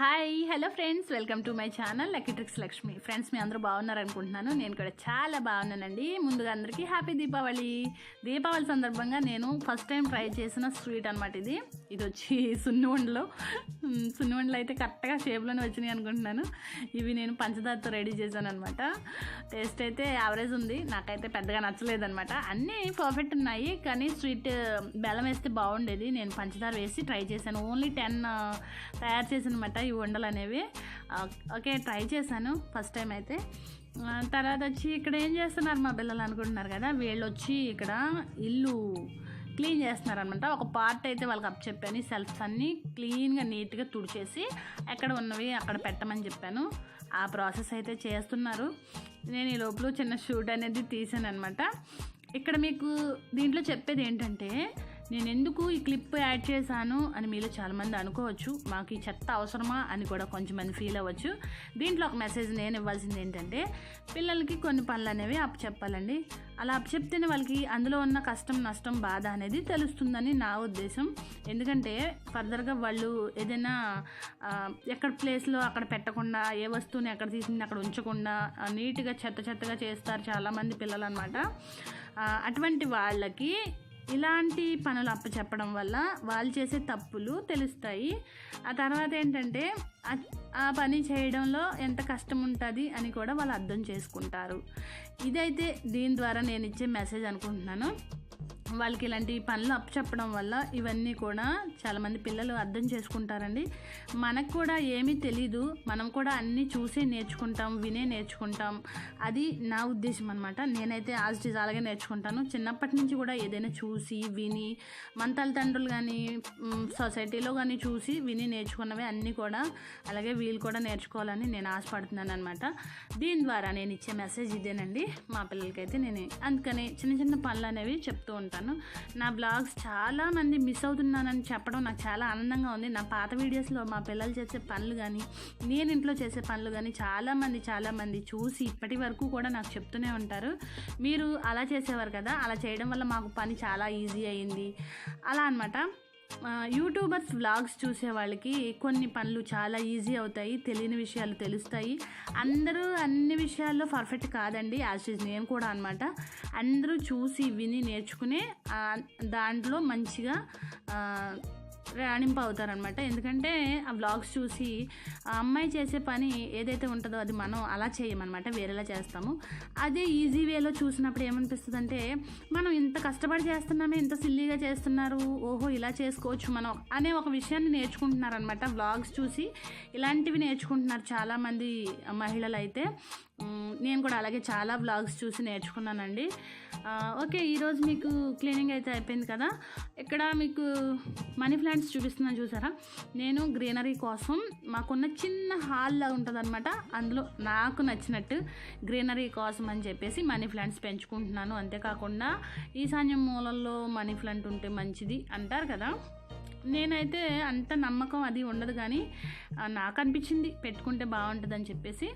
Hi hello friends welcome to my channel lucky tricks Lakshmi friends మీ అందరూ బాగున్నారు అనుకుంటున్నాను. నేను కూడా చాలా బాగున్నానండి. ముందుగా అందరికీ హ్యాపీ దీపావళి. దీపావళి సందర్భంగా నేను ఫస్ట్ టైం ట్రై చేసిన స్వీట్ అనమాట ఇది. ఇది వచ్చి సున్ని సున్నుండలు అయితే కరెక్ట్గా షేప్లోనే వచ్చినాయి అనుకుంటున్నాను. ఇవి నేను పంచదారతో రెడీ చేశాను అనమాట టేస్ట్ అయితే యావరేజ్ ఉంది. నాకైతే పెద్దగా నచ్చలేదనమాట అన్నీ పర్ఫెక్ట్ ఉన్నాయి కానీ స్వీట్ బెల్లం వేస్తే బాగుండేది. నేను పంచదార వేసి ట్రై చేశాను. ఓన్లీ టెన్ తయారు చేసిన అనమాట ఈ వండలనేవి అనేవి ఓకే ట్రై చేశాను ఫస్ట్ టైం అయితే. తర్వాత వచ్చి ఇక్కడ ఏం చేస్తున్నారు మా పిల్లలు అనుకుంటున్నారు కదా వీళ్ళు వచ్చి ఇక్కడ ఇల్లు క్లీన్ చేస్తున్నారనమాట. ఒక పార్ట్ అయితే వాళ్ళకి అప్ చెప్పాను సెల్ఫ్స్ అన్నీ క్లీన్గా నీట్గా తుడిచేసి ఎక్కడ ఉన్నవి అక్కడ పెట్టమని చెప్పాను. ఆ ప్రాసెస్ అయితే చేస్తున్నారు. నేను ఈ లోపల చిన్న షూట్ అనేది తీసాను అనమాట ఇక్కడ మీకు దీంట్లో చెప్పేది ఏంటంటే నేను ఎందుకు ఈ క్లిప్ యాడ్ చేశాను అని మీలో చాలామంది అనుకోవచ్చు. మాకు ఈ చెత్త అవసరమా అని కూడా కొంచెంమంది ఫీల్ అవ్వచ్చు. దీంట్లో ఒక మెసేజ్ నేను ఇవ్వాల్సింది ఏంటంటే పిల్లలకి కొన్ని పనులు అనేవి అప్పచెప్పాలండి. అలా అప్ చెప్తేనే వాళ్ళకి అందులో ఉన్న కష్టం నష్టం బాధ అనేది తెలుస్తుందని నా ఉద్దేశం. ఎందుకంటే ఫర్దర్గా వాళ్ళు ఏదైనా ఎక్కడ ప్లేస్లో అక్కడ పెట్టకుండా ఏ వస్తువుని ఎక్కడ తీసింది అక్కడ ఉంచకుండా నీట్గా చెత్త చెత్తగా చేస్తారు చాలామంది పిల్లలు అనమాట అటువంటి వాళ్ళకి ఇలాంటి పనులు అప్పచెప్పడం వల్ల వాళ్ళు చేసే తప్పులు తెలుస్తాయి. ఆ తర్వాత ఏంటంటే ఆ- ఆ పని చేయడంలో ఎంత కష్టం ఉంటుంది అని కూడా వాళ్ళు అర్థం చేసుకుంటారు. ఇదైతే దీని ద్వారా నేను ఇచ్చే మెసేజ్ అనుకుంటున్నాను. వాళ్ళకి ఇలాంటి పనులు అప్పచెప్పడం వల్ల ఇవన్నీ కూడా చాలామంది పిల్లలు అర్థం చేసుకుంటారండి. మనకు కూడా ఏమీ తెలీదు. మనం కూడా అన్నీ చూసే నేర్చుకుంటాం వినే నేర్చుకుంటాం. అది నా ఉద్దేశం అనమాట నేనైతే ఆజ్ అలాగే నేర్చుకుంటాను. చిన్నప్పటి నుంచి కూడా ఏదైనా చూసి విని మన తల్లిదండ్రులు కానీ సొసైటీలో కానీ చూసి విని నేర్చుకున్నవి అన్నీ కూడా అలాగే వీళ్ళు కూడా నేర్చుకోవాలని నేను ఆశపడుతున్నాను అనమాట దీని ద్వారా నేను ఇచ్చే మెసేజ్ ఇదేనండి. మా పిల్లలకైతే నేను. అందుకని చిన్న చిన్న పనులు అనేవి చెప్తూ ఉంటాను. నా బ్లాగ్స్ చాలా మంది మిస్ అవుతున్నానని చెప్పడం నాకు చాలా ఆనందంగా ఉంది. నా పాత వీడియోస్లో మా పిల్లలు చేసే పనులు కానీ నేను ఇంట్లో చేసే పనులు కానీ చాలామంది చాలామంది చూసి ఇప్పటి వరకు కూడా నాకు చెప్తూనే ఉంటారు. మీరు అలా చేసేవారు కదా అలా చేయడం వల్ల మాకు పని చాలా ఈజీ అయింది. అలా అనమాట యూట్యూబర్స్ వ్లాగ్స్ చూసే వాళ్ళకి కొన్ని పనులు చాలా ఈజీ అవుతాయి తెలియని విషయాలు తెలుస్తాయి. అందరూ అన్ని విషయాల్లో పర్ఫెక్ట్ కాదండి యాజ్ ఇస్ నేను కూడా అనమాట అందరూ చూసి విని నేర్చుకునే దాంట్లో మంచిగా రాణింపు అవుతారనమాట ఎందుకంటే ఆ వ్లాగ్స్ చూసి ఆ అమ్మాయి చేసే పని ఏదైతే ఉంటుందో అది మనం అలా చేయమన్నమాట వేరేలా చేస్తాము. అదే ఈజీ వేలో చూసినప్పుడు ఏమనిపిస్తుంది అంటే మనం ఇంత కష్టపడి చేస్తున్నామే ఇంత సిల్లీగా చేస్తున్నారు ఓహో ఇలా చేసుకోవచ్చు మనం అనే ఒక విషయాన్ని నేర్చుకుంటున్నారనమాట. వ్లాగ్స్ చూసి ఇలాంటివి నేర్చుకుంటున్నారు చాలామంది మహిళలు అయితే నేను కూడా అలాగే చాలా బ్లాగ్స్ చూసి నేర్చుకున్నానండి. ఓకే ఈరోజు మీకు క్లీనింగ్ అయితే అయిపోయింది కదా? ఇక్కడ మీకు మనీ ప్లాంట్స్ చూపిస్తున్నాను చూసారా? నేను గ్రీనరీ కోసం మాకున్న చిన్న హాల్ ఉంటుందన్నమాట. ఉంటుంది అనమాట అందులో నాకు నచ్చినట్టు గ్రీనరీ కోసం అని చెప్పేసి మనీ ప్లాంట్స్ పెంచుకుంటున్నాను. అంతేకాకుండా ఈశాన్యం మూలల్లో మనీ ప్లాంట్ ఉంటే మంచిది అంటారు కదా? నేనైతే అంత నమ్మకం అది ఉండదు కానీ నాకు అనిపించింది పెట్టుకుంటే బాగుంటుందని చెప్పేసి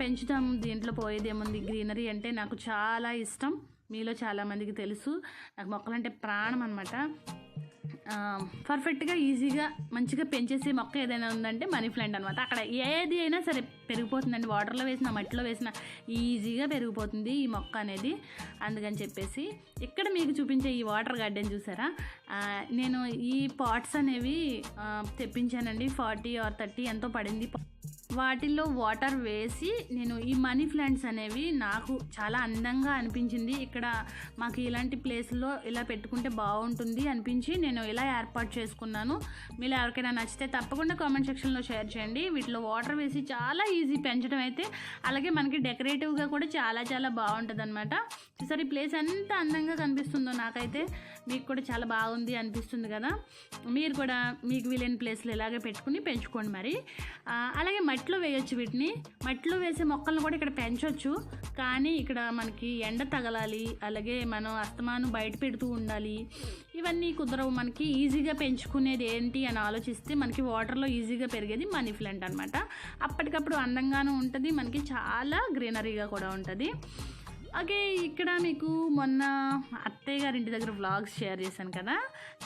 పెంచుతాం దీంట్లో పోయేది ఏముంది? గ్రీనరీ అంటే నాకు చాలా ఇష్టం. మీలో చాలామందికి తెలుసు. నాకు మొక్కలంటే ప్రాణం అనమాట పర్ఫెక్ట్గా ఈజీగా మంచిగా పెంచేసే మొక్క ఏదైనా ఉందంటే మనీ ప్లాంట్ అనమాట అక్కడ ఏది అయినా సరే పెరిగిపోతుందండి. వాటర్లో వేసిన మట్టిలో వేసిన ఈజీగా పెరిగిపోతుంది ఈ మొక్క అనేది. అందుకని చెప్పేసి ఇక్కడ మీకు చూపించే ఈ వాటర్ గార్డెన్ చూసారా? నేను ఈ పాట్స్ అనేవి తెప్పించానండి. ఫార్టీ ఆర్ థర్టీ ఎంతో పడింది. వాటిల్లో వాటర్ వేసి నేను ఈ మనీ ప్లాంట్స్ అనేవి నాకు చాలా అందంగా అనిపించింది. ఇక్కడ మాకు ఇలాంటి ప్లేస్లో ఇలా పెట్టుకుంటే బాగుంటుంది అనిపించి నేను ఇలా ఏర్పాటు చేసుకున్నాను. మీరు ఎవరికైనా నచ్చితే తప్పకుండా కామెంట్ సెక్షన్లో షేర్ చేయండి. వీటిలో వాటర్ వేసి చాలా ఈజీ పెంచడం అయితే అలాగే మనకి డెకరేటివ్గా కూడా చాలా చాలా బాగుంటుంది అనమాట చూసారు ఈ ప్లేస్ ఎంత అందంగా కనిపిస్తుందో నాకైతే. మీకు కూడా చాలా బాగుంది అనిపిస్తుంది కదా. మీరు కూడా మీకు వీలైన ప్లేస్లో ఇలాగే పెట్టుకుని పెంచుకోండి మరి. అలాగే మట్టిలో వేయొచ్చు వీటిని. మట్టిలో వేసే మొక్కలను కూడా ఇక్కడ పెంచవచ్చు కానీ ఇక్కడ మనకి ఎండ తగలాలి అలాగే మనం అస్తమానం బయట పెడుతూ ఉండాలి. ఇవన్నీ కుదరవు. మనకి ఈజీగా పెంచుకునేది ఏంటి అని ఆలోచిస్తే మనకి వాటర్లో ఈజీగా పెరిగేది మనీ ప్లాంట్ అనమాట అప్పటికప్పుడు అందంగానూ ఉంటుంది. మనకి చాలా గ్రీనరీగా కూడా ఉంటుంది. ఓకే ఇక్కడ మీకు మొన్న అత్తయ్య గారి ఇంటి దగ్గర వ్లాగ్స్ షేర్ చేశాను కదా.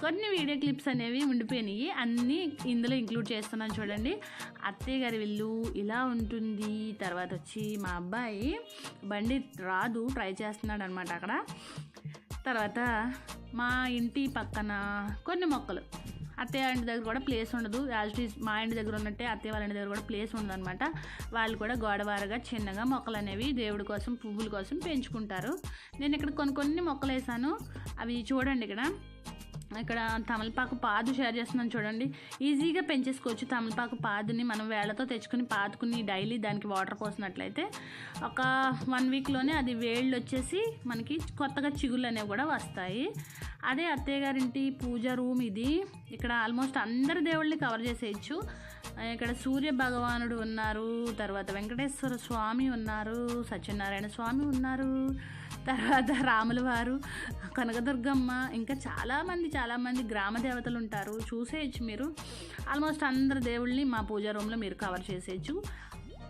కొన్ని వీడియో క్లిప్స్ అనేవి ఉండిపోయినాయి. అన్నీ ఇందులో ఇంక్లూడ్ చేస్తున్నాను చూడండి. అత్తయ్య గారి ఇల్లు ఇలా ఉంటుంది. తర్వాత వచ్చి మా అబ్బాయి బండి రాదు ట్రై చేస్తున్నాడు అనమాట అక్కడ. తర్వాత మా ఇంటి పక్కన కొన్ని మొక్కలు. అత్తయ్య ఇంటి దగ్గర కూడా ప్లేస్ ఉండదు. యాజ్ ఇట్ ఈజ్ మా ఇంటి దగ్గర ఉన్నట్టే అత్తయ్య వాళ్ళ ఇంటి దగ్గర కూడా ప్లేస్ ఉండదు అనమాట వాళ్ళు కూడా గోడవారగా చిన్నగా మొక్కలు అనేవి దేవుడి కోసం పువ్వుల కోసం పెంచుకుంటారు. నేను ఇక్కడ కొన్ని కొన్ని మొక్కలు వేసాను. అవి చూడండి ఇక్కడ. ఇక్కడ తమలపాకు పాదు షేర్ చేస్తున్నాను చూడండి. ఈజీగా పెంచేసుకోవచ్చు తమలపాకు పాదుని మనం వేళ్ళతో తెచ్చుకుని పాతుకుని డైలీ దానికి వాటర్ పోసినట్లయితే ఒక వన్ వీక్లోనే అది వేళ్ళు వచ్చేసి మనకి కొత్తగా చిగుళ్ళు అనేవి కూడా వస్తాయి. అదే అత్తయ్య గారింటి పూజ రూమ్ ఇది. ఇక్కడ ఆల్మోస్ట్ అందరి దేవుళ్ళని కవర్ చేసేయచ్చు. ఇక్కడ సూర్య భగవానుడు ఉన్నారు తర్వాత వెంకటేశ్వర స్వామి ఉన్నారు సత్యనారాయణ స్వామి ఉన్నారు తర్వాత రాముల వారు కనకదుర్గమ్మ ఇంకా చాలామంది చాలామంది గ్రామ దేవతలు ఉంటారు. చూసేయచ్చు మీరు. ఆల్మోస్ట్ అందరు దేవుళ్ళని మా పూజా రూమ్లో మీరు కవర్ చేసేయచ్చు.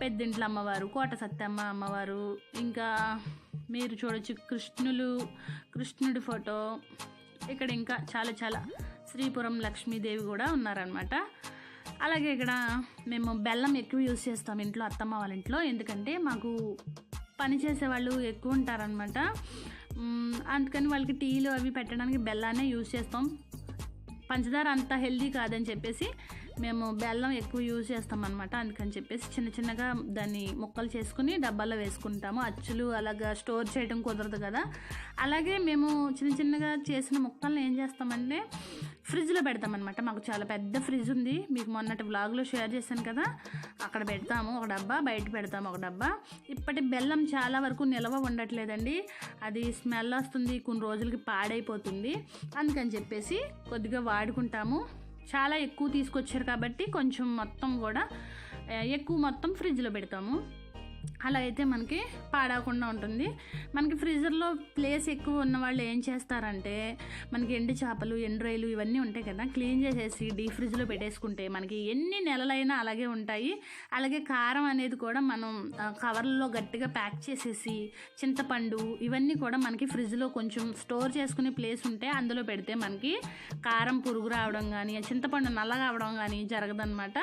పెద్దింట్ల అమ్మవారు కోట సత్యమ్మ అమ్మవారు ఇంకా మీరు చూడొచ్చు కృష్ణులు కృష్ణుడి ఫోటో. ఇక్కడ ఇంకా చాలా చాలా శ్రీపురం లక్ష్మీదేవి కూడా ఉన్నారనమాట అలాగే ఇక్కడ మేము బెల్లం ఎక్కువ యూజ్ చేస్తాం ఇంట్లో అత్తమ్మ వాళ్ళ ఇంట్లో. ఎందుకంటే మాకు పని చేసే వాళ్ళు ఎక్కువ ఉంటారనమాట అందుకని వాళ్ళకి టీలు అవి పెట్టడానికి బెల్లాన్నే యూస్ చేస్తాం. పంచదార అంత హెల్దీ కాదని చెప్పేసి మేము బెల్లం ఎక్కువ యూజ్ చేస్తాం అనమాట అందుకని చెప్పేసి చిన్న చిన్నగా దాన్ని ముక్కలు చేసుకుని డబ్బాలో వేసుకుంటాము. అచ్చులు అలాగా స్టోర్ చేయడం కుదరదు కదా. అలాగే మేము చిన్న చిన్నగా చేసిన ముక్కల్ని ఏం చేస్తామంటే ఫ్రిడ్జ్లో పెడతామన్నమాట. మాకు చాలా పెద్ద ఫ్రిడ్జ్ ఉంది. మీకు మొన్నటి వ్లాగ్లో షేర్ చేశాను కదా. అక్కడ పెడతాము ఒక డబ్బా బయట పెడతాము ఒక డబ్బా. ఇప్పటి బెల్లం చాలా వరకు నిల్వ ఉండట్లేదండి. అది స్మెల్ వస్తుంది కొన్ని రోజులకి పాడైపోతుంది. అందుకని చెప్పేసి కొద్దిగా వాడుకుంటాము. చాలా ఎక్కువ తీసుకొచ్చారు కాబట్టి కొంచెం మొత్తం కూడా ఎక్కువ మొత్తం ఫ్రిడ్జ్లో పెడతాము. అలా అయితే మనకి పాడవకుండా ఉంటుంది. మనకి ఫ్రీజర్లో ప్లేస్ ఎక్కువ ఉన్న వాళ్ళు ఏం చేస్తారంటే మనకి ఎండు చేపలు ఎండు రొయ్యలు ఇవన్నీ ఉంటాయి కదా క్లీన్ చేసేసి డీప్ ఫ్రిడ్జ్లో పెట్టేసుకుంటే మనకి ఎన్ని నెలలైనా అలాగే ఉంటాయి. అలాగే కారం అనేది కూడా మనం కవర్లో గట్టిగా ప్యాక్ చేసేసి చింతపండు ఇవన్నీ కూడా మనకి ఫ్రిడ్జ్లో కొంచెం స్టోర్ చేసుకునే ప్లేస్ ఉంటే అందులో పెడితే మనకి కారం పురుగు రావడం కానీ చింతపండు నల్లగా అవడం కానీ జరగదన్నమాట.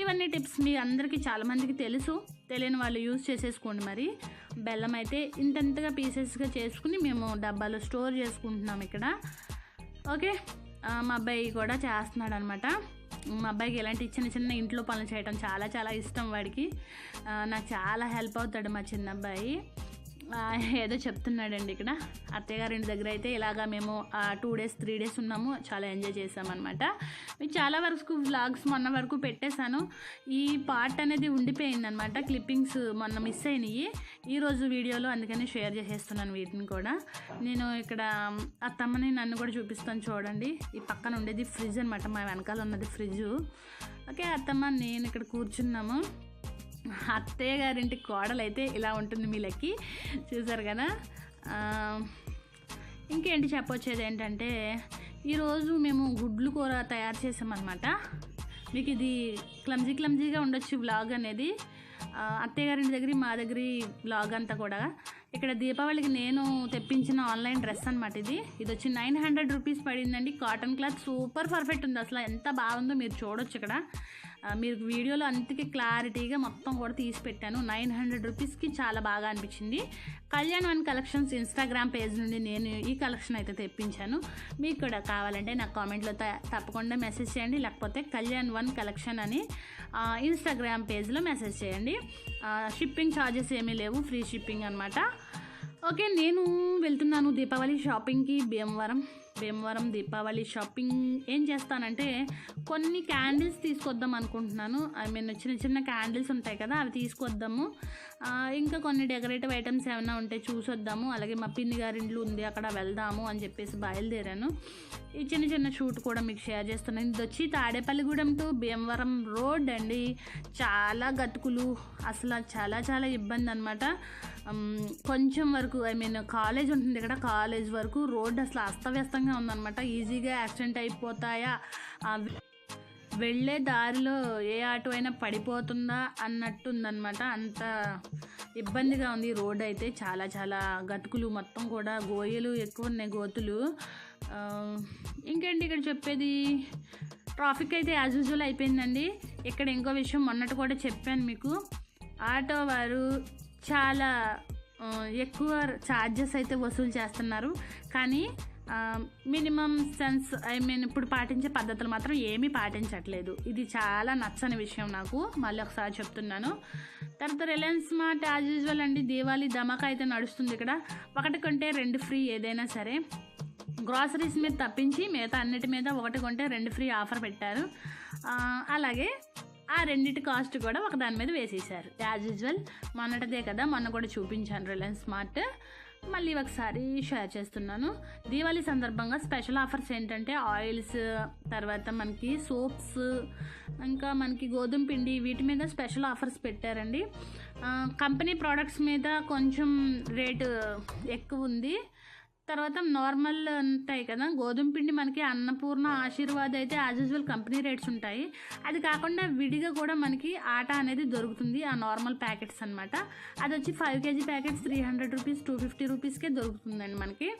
ఇవన్నీ టిప్స్ మీ అందరికీ చాలామందికి తెలుసు. తెలియని వాళ్ళు యూజ్ చేసేసుకోండి మరి. బెల్లం అయితే ఇంతంతగా పీసెస్గా చేసుకుని మేము డబ్బాలో స్టోర్ చేసుకుంటున్నాం ఇక్కడ. ఓకే మా అబ్బాయి కూడా చేస్తున్నాడు అనమాట మా అబ్బాయికి ఇలాంటి చిన్న చిన్న ఇంట్లో పనులు చేయడం చాలా చాలా ఇష్టం వాడికి. నాకు చాలా హెల్ప్ అవుతాడు మా చిన్న అబ్బాయి. ఏదో చెప్తున్నాడండి ఇక్కడ. అత్తయ్యగారి ఇంటి దగ్గర అయితే ఇలాగా మేము టూ డేస్ త్రీ డేస్ ఉన్నాము. చాలా ఎంజాయ్ చేసామన్నమాట. మీకు చాలా వరకు వ్లాగ్స్ మొన్న వరకు పెట్టేశాను. ఈ పార్ట్ అనేది ఉండిపోయింది అనమాట క్లిప్పింగ్స్ మొన్న మిస్ అయినాయి. ఈరోజు వీడియోలో అందుకని షేర్ చేసేస్తున్నాను వీటిని కూడా. నేను ఇక్కడ అత్తమ్మని నన్ను కూడా చూపిస్తాను చూడండి. ఈ పక్కన ఉండేది ఫ్రిడ్జ్ అనమాట మా వెనకాల ఉన్నది ఫ్రిడ్జ్ ఓకే అత్తమ్మ నేను ఇక్కడ కూర్చున్నాము. అత్తయ్య గారింటి కోడలు అయితే ఇలా ఉంటుంది మీ లెక్కి. చూసారు కదా? ఇంకేంటి చెప్పొచ్చేది ఏంటంటే ఈరోజు మేము గుడ్లు కూర తయారు చేసామన్నమాట. మీకు ఇది క్లమ్జీ క్లమ్జీగా ఉండొచ్చు వ్లాగ్ అనేది. అత్తయ్య గారింటి దగ్గర మా దగ్గర వ్లాగ్ అంతా కూడా. ఇక్కడ దీపావళికి నేను తెప్పించిన ఆన్లైన్ డ్రెస్ అనమాట ఇది. ఇది వచ్చి నైన్ హండ్రెడ్ రూపీస్ పడిందండి. కాటన్ క్లాత్ సూపర్ పర్ఫెక్ట్ ఉంది. అసలు ఎంత బాగుందో మీరు చూడొచ్చు ఇక్కడ. మీరు వీడియోలో అంతకే క్లారిటీగా మొత్తం కూడా తీసి పెట్టాను. నైన్ హండ్రెడ్ రూపీస్కి చాలా బాగా అనిపించింది. Kalyan one collections Instagram page నుండి నేను ఈ కలెక్షన్ అయితే తెప్పించాను. మీకు కూడా కావాలంటే నాకు కామెంట్లో తప్పకుండా మెసేజ్ చేయండి. లేకపోతే కళ్యాణ్ వన్ కలెక్షన్ అని ఇన్స్టాగ్రామ్ పేజ్లో మెసేజ్ చేయండి. షిప్పింగ్ ఛార్జెస్ ఏమీ లేవు. ఫ్రీ షిప్పింగ్ అనమాట ఓకే నేను వెళ్తున్నాను దీపావళి షాపింగ్కి. భీమవరం. భీమవరం దీపావళి షాపింగ్ ఏం చేస్తానంటే కొన్ని క్యాండిల్స్ తీసుకొద్దాం అనుకుంటున్నాను. ఐ మీన్ చిన్న చిన్న క్యాండిల్స్ ఉంటాయి కదా అవి తీసుకొద్దాము. ఇంకా కొన్ని డెకరేటివ్ ఐటమ్స్ ఏమైనా ఉంటే చూసొద్దాము. అలాగే మా పిన్ని గారి ఇండ్లు ఉంది అక్కడ వెళ్దాము అని చెప్పేసి బయలుదేరాను. ఈ చిన్న చిన్న షూట్ కూడా మీకు షేర్ చేస్తున్నాను. ఇది వచ్చి తాడేపల్లిగూడెం టు భీమవరం రోడ్ అండి. చాలా గతుకులు అసలు చాలా చాలా ఇబ్బంది అనమాట కొంచెం వరకు ఐ మీన్ కాలేజ్ ఉంటుంది ఇక్కడ కాలేజ్ వరకు రోడ్ అసలు అస్తవ్యస్తంగా ఉందన్నమాట. ఈజీగా యాక్సిడెంట్ అయిపోతాయా? అవి వెళ్ళే దారిలో ఏ ఆటో అయినా పడిపోతుందా అన్నట్టుందనమాట అంత ఇబ్బందిగా ఉంది రోడ్ అయితే. చాలా చాలా గతుకులు మొత్తం కూడా గోయలు ఎక్కువ ఉన్నాయి గోతులు. ఇంకేంటి ఇక్కడ చెప్పేది? ట్రాఫిక్ అయితే యాజ్ యూజువల్ అయిపోయిందండి. ఇక్కడ ఇంకో విషయం మొన్నటి కూడా చెప్పాను మీకు. ఆటో వారు చాలా ఎక్కువ ఛార్జెస్ అయితే వసూలు చేస్తున్నారు. కానీ మినిమం సెన్స్ ఐ మీన్ ఇప్పుడు పాటించే పద్ధతులు మాత్రం ఏమీ పాటించట్లేదు. ఇది చాలా నచ్చని విషయం నాకు. మళ్ళీ ఒకసారి చెప్తున్నాను. తర్వాత రిలయన్స్ మార్ట్ యాజ్ యూజువల్ అండి. దీవాళీ ధమాకా అయితే నడుస్తుంది ఇక్కడ. ఒకటి కొంటే రెండు ఫ్రీ ఏదైనా సరే. గ్రాసరీస్ మీద తప్పించి మిగతా అన్నిటి మీద ఒకటి కొంటే రెండు ఫ్రీ ఆఫర్ పెట్టారు. అలాగే ఆ రెండింటి కాస్ట్ కూడా ఒక దాని మీద వేసేసారు యాజ్ యూజువల్ మొన్నటిదే కదా మొన్న కూడా చూపించాను రిలయన్స్ మార్ట్ మళ్ళీ ఒకసారి షేర్ చేస్తున్నాను. దీవాళీ సందర్భంగా స్పెషల్ ఆఫర్స్ ఏంటంటే ఆయిల్స్ తర్వాత మనకి సోప్స్ ఇంకా మనకి గోధుమ పిండి వీటి మీద స్పెషల్ ఆఫర్స్ పెట్టారండి. కంపెనీ ప్రోడక్ట్స్ మీద కొంచెం రేటు ఎక్కువ ఉంది. తర్వాత నార్మల్ ఉంటాయి కదా గోధుమ పిండి మనకి అన్నపూర్ణ ఆశీర్వాద్ అయితే యాజ్ యూజువల్ కంపెనీ రేట్స్ ఉంటాయి. అది కాకుండా విడిగా కూడా మనకి ఆట అనేది దొరుకుతుంది ఆ నార్మల్ ప్యాకెట్స్ అనమాట అది వచ్చి five KG packets three hundred rupees two fifty రూపీస్కే దొరుకుతుందండి మనకి.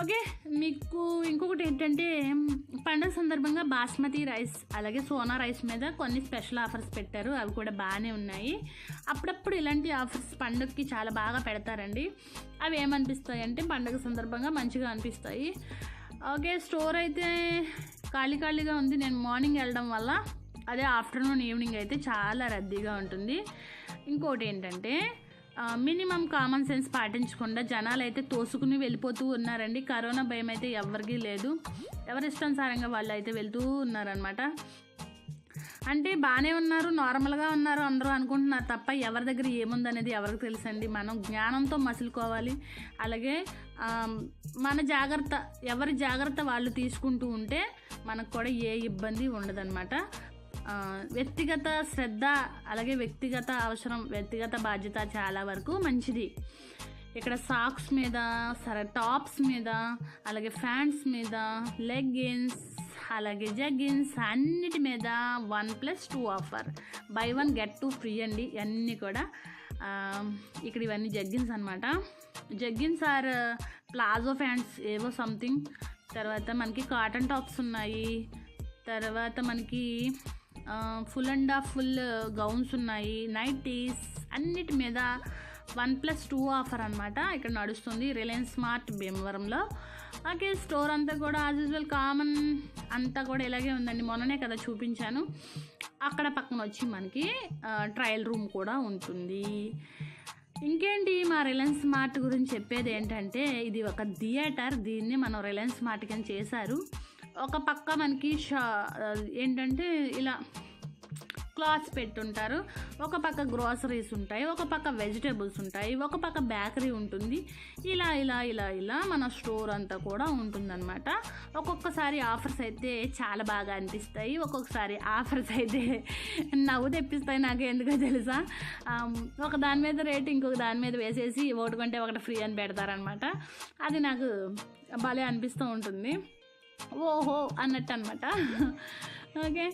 ఓకే మీకు ఇంకొకటి ఏంటంటే పండుగ సందర్భంగా బాస్మతి రైస్ అలాగే సోనా రైస్ మీద కొన్ని స్పెషల్ ఆఫర్స్ పెట్టారు. అవి కూడా బాగానే ఉన్నాయి. అప్పుడప్పుడు ఇలాంటి ఆఫర్స్ పండుగకి చాలా బాగా పెడతారండి. అవి ఏమనిపిస్తాయి అంటే పండుగ సందర్భంగా మంచిగా అనిపిస్తాయి. ఓకే స్టోర్ అయితే ఖాళీ ఖాళీగా ఉంది. నేను మార్నింగ్ వెళ్ళడం వల్ల అదే ఆఫ్టర్నూన్ ఈవినింగ్ అయితే చాలా రద్దీగా ఉంటుంది. ఇంకోటి ఏంటంటే మినిమం కామన్ సెన్స్ పాటించకుండా జనాలు అయితే తోసుకుని వెళ్ళిపోతూ ఉన్నారండి. కరోనా భయం అయితే ఎవరికీ లేదు. ఎవరి ఇష్టానుసారంగా వాళ్ళు అయితే వెళ్తూ ఉన్నారనమాట అంటే బాగానే ఉన్నారు నార్మల్గా ఉన్నారు అందరూ అనుకుంటున్నారు తప్ప ఎవరి దగ్గర ఏముందనేది ఎవరికి తెలుసండి. మనం జ్ఞానంతో మసులుకోవాలి. అలాగే మన జాగ్రత్త ఎవరి జాగ్రత్త వాళ్ళు తీసుకుంటూ ఉంటే మనకు కూడా ఏ ఇబ్బంది ఉండదన్నమాట. వ్యక్తిగత శ్రద్ధ అలాగే వ్యక్తిగత అవసరం వ్యక్తిగత బాధ్యత చాలా వరకు మంచిది. ఇక్కడ సాక్స్ మీద సరే టాప్స్ మీద అలాగే ఫ్యాంట్స్ మీద లెగ్గిన్స్ అలాగే జగ్గిన్స్ అన్నిటి మీద one plus two offer. Buy one get two free అండి. అన్నీ కూడా ఇక్కడ ఇవన్నీ జగ్గిన్స్ అనమాట జగ్గిన్స్ ఆర్ ప్లాజో ఫ్యాంట్స్ ఏవో సంథింగ్. తర్వాత మనకి కాటన్ టాప్స్ ఉన్నాయి. తర్వాత మనకి full and half full gowns ఉన్నాయి నైటీస్ అన్నిటి మీద వన్ ప్లస్ టూ ఆఫర్ అనమాట ఇక్కడ నడుస్తుంది రిలయన్స్ స్మార్ట్ భీమవరంలో. అలాగే స్టోర్ అంతా కూడా యాజ్ యూజువల్ కామన్ అంతా కూడా ఇలాగే ఉందండి. మొన్ననే కదా చూపించాను. అక్కడ పక్కన వచ్చి మనకి ట్రయల్ రూమ్ కూడా ఉంటుంది. ఇంకేంటి మా రిలయన్స్ మార్ట్ గురించి చెప్పేది ఏంటంటే ఇది ఒక థియేటర్ దీన్ని మనం రిలయన్స్ మార్ట్ కింద చేశారు. ఒక పక్క మనకి షా ఏంటంటే ఇలా క్లాత్స్ పెట్టుంటారు. ఒక పక్క గ్రోసరీస్ ఉంటాయి ఒక పక్క వెజిటేబుల్స్ ఉంటాయి ఒక పక్క బేకరీ ఉంటుంది. ఇలా ఇలా ఇలా ఇలా మన స్టోర్ అంతా కూడా ఉంటుందన్నమాట. ఒక్కొక్కసారి ఆఫర్స్ అయితే చాలా బాగా అనిపిస్తాయి. ఒక్కొక్కసారి ఆఫర్స్ అయితే నవ్వు తెప్పిస్తాయి నాకు ఎందుకో తెలుసా? ఒక దాని మీద రేట్ ఇంకొక దాని మీద వేసేసి ఒకటి కొంటే ఒకటి ఫ్రీ అని పెడతారనమాట అది నాకు భలే అనిపిస్తూ ఉంటుంది. ఓహో అన్నట్టు అనమాట ఓకే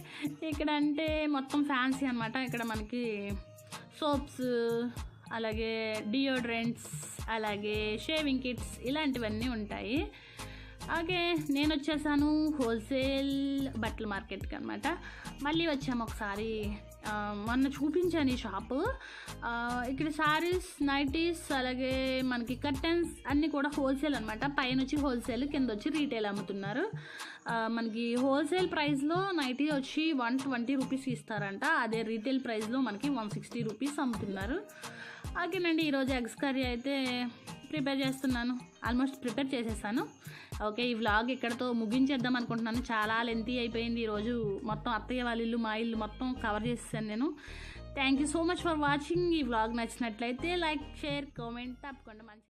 ఇక్కడ అంటే మొత్తం ఫ్యాన్సీ అనమాట ఇక్కడ మనకి సోప్స్ అలాగే డియోడ్రెంట్స్ అలాగే షేవింగ్ కిట్స్ ఇలాంటివన్నీ ఉంటాయి. ఓకే నేను వచ్చేసాను హోల్సేల్ బట్టల మార్కెట్కి అనమాట మళ్ళీ వచ్చాము ఒకసారి మొన్న చూపించాను ఈ షాపు. ఇక్కడ శారీస్ నైటీస్ అలాగే మనకి కర్టెన్స్ అన్నీ కూడా హోల్సేల్ అనమాట పైన వచ్చి హోల్సేల్ కింద వచ్చి రీటైల్ అమ్ముతున్నారు. మనకి హోల్సేల్ ప్రైస్లో నైటీ వచ్చి వన్ ట్వంటీ రూపీస్ ఇస్తారంట. అదే రీటైల్ ప్రైస్లో మనకి వన్ సిక్స్టీ రూపీస్ అమ్ముతున్నారు. ఓకేనండి ఈరోజు ఎగ్స్ కర్రీ అయితే ప్రిపేర్ చేస్తున్నాను. ఆల్మోస్ట్ ప్రిపేర్ చేసేసాను. ఓకే ఈ వ్లాగ్ ఇక్కడతో ముగించేద్దాం అనుకుంటున్నాను. చాలా లెంతీ అయిపోయింది. ఈరోజు మొత్తం అత్తయ్య వాళ్ళ ఇల్లు మా ఇల్లు మొత్తం కవర్ చేసేసాను నేను. Thank you so much for watching ఈ వ్లాగ్ నచ్చినట్లయితే లైక్ షేర్ కామెంట్ తప్పకుండా మంచి